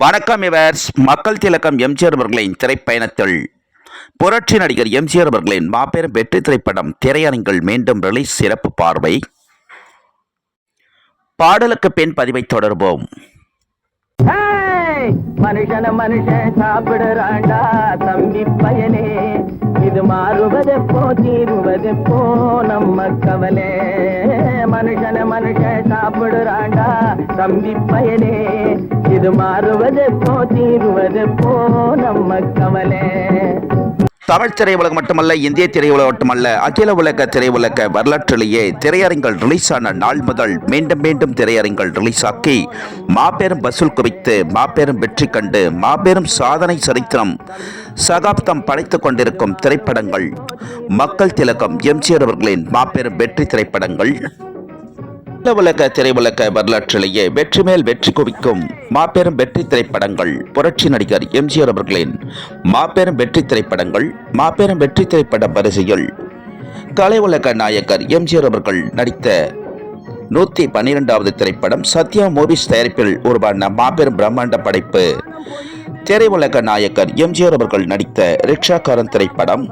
வணக்கம் இவர்ஸ். மக்கள் திலக்கம் எம்ஜிஆர் அவர்களின் திரைப்பயணத்தில். புரட்சி நடிகர் எம்ஜிஆர் அவர்களின் மாபெரும் வெற்றி திரைப்படம் திரையரங்கில் மீண்டும் ரிலீஸ் சிறப்பு பார்வை. பாடலுக்கு பின் பதிவை தொடர்வோம். மனுஷன மனுஷன் சாப்பிடுறாண்டா தம்பி பயனே. இது மாறுவதெப்போ தீருவதெப்போ நம்ம கவலை. மனுஷன மனுஷன் சாப்பிடுறாண்டா தம்பி பயனே. இது மாறுவதெப்போ தீருவதெப்போ நம்ம கவலை. தமிழ் திரையுலகம் மட்டுமல்ல இந்திய திரையுலகம் மட்டுமல்ல அகில உலக திரையுலக வரலாற்றிலேயே திரையரங்கள் ரிலீஸ் ஆன நாள் முதல் மீண்டும் மீண்டும் திரையரங்கள் ரிலீஸ் ஆக்கி மாபெரும் வசூல் குவித்து மாபெரும் வெற்றி கண்டு மாபெரும் சாதனை சரித்திரம் சகாப்தம் படைத்துக் கொண்டிருக்கும் திரைப்படங்கள். மக்கள் திலகம் எம்ஜிஆர் அவர்களின் மாபெரும் வெற்றி திரைப்படங்கள். உலக திரையுலக வரலாற்றிலேயே வெற்றி மேல் வெற்றி குவிக்கும் மாபெரும் வெற்றி திரைப்படங்கள். புரட்சி நடிகர் எம்ஜிஆர் அவர்களின் மாபெரும் வெற்றி திரைப்படங்கள் மாபெரும் வெற்றி திரைப்பட வரிசையில் கலை உலக நாயகர் எம்ஜிஆர் அவர்கள் நடித்த நூத்தி பன்னிரெண்டாவது திரைப்படம் சத்யா மூவிஸ் தயாரிப்பில் உருவான மாபெரும் பிரம்மாண்ட படைப்பு. திரையுலக நாயகர் எம்ஜிஆர் அவர்கள் நடித்த ரிக்ஷாக்காரன் திரைப்படம்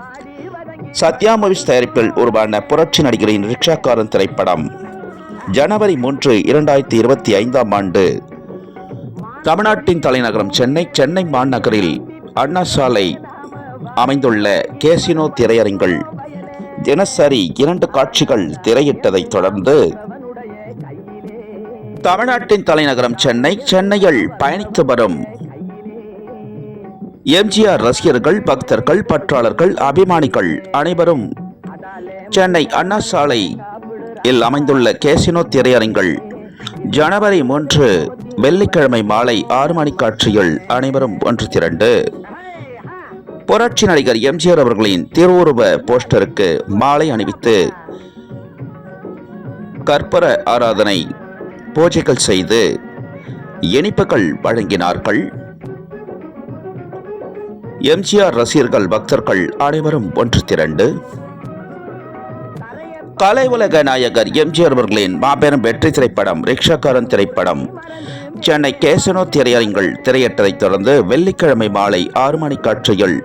சத்யா மூவிஸ் தயாரிப்பில் உருவான புரட்சி நடிகரின் ரிக்ஷாக்காரன் திரைப்படம். ஜனவரி மூன்று இரண்டாயிரத்தி இருபத்தி ஐந்தாம் ஆண்டு. தமிழ்நாட்டின் தலைநகரம் சென்னை சென்னை மாநகரில் அண்ணா சாலை அமைந்துள்ள கேசினோ திரையரங்கில் தினசரி இரண்டு காட்சிகள் திரையிட்டதைத் தொடர்ந்து தமிழ்நாட்டின் தலைநகரம் சென்னை சென்னையில் பயணித்து வரும் எம்ஜிஆர் ரசிகர்கள் பக்தர்கள் பற்றாளர்கள் அபிமானிகள் அனைவரும் சென்னை அண்ணா சாலை இல் அமைந்துள்ள கேசினோ திரையரங்கில் ஜனவரி மூன்று வெள்ளிக்கிழமை மாலை ஆறு மணி காட்சியில் அனைவரும் ஒன்று திரண்டு. புரட்சி நடிகர் எம்ஜிஆர் அவர்களின் திருவுருவ போஸ்டருக்கு மாலை அணிவித்து கற்பர ஆராதனை பூஜைகள் செய்து இனிப்புகள் வழங்கினார்கள். எம்ஜிஆர் ரசிகர்கள் பக்தர்கள் அனைவரும் ஒன்று திரண்டு. கலை உலக நாயகர் எம்ஜிஆர் அவர்களின் மாபெரும் வெற்றி திரைப்படம் ரிக்ஷாக்காரன் திரைப்படம். சென்னை கேசனோ திரையரங்கில் திரையிட்டதைத் தொடர்ந்து வெள்ளிக்கிழமை மாலை ஆறு மணி காட்சியில்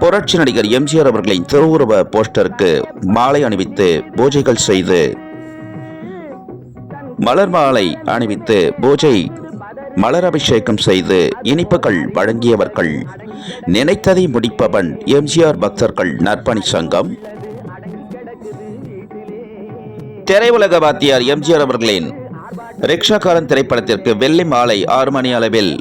புரட்சி நடிகர் எம்ஜிஆர் அவர்களின் திருவுருவ போஸ்டருக்கு மாலை அணிவித்து பூஜைகள் செய்து மலர் மாலை அணிவித்து பூஜை மலர் அபிஷேகம் செய்து இனிப்புகள் வழங்கியவர்கள். நினைத்ததை முடிப்பவன் எம்ஜிஆர் பக்தர்கள் நற்பணி சங்கம். திரையுலக வாத்தியார் எம்ஜிஆர் அவர்களின் ரிக்ஷாக்காரன் திரைப்படத்திற்கு வெள்ளி மாலை ஆறு மணி அளவில்.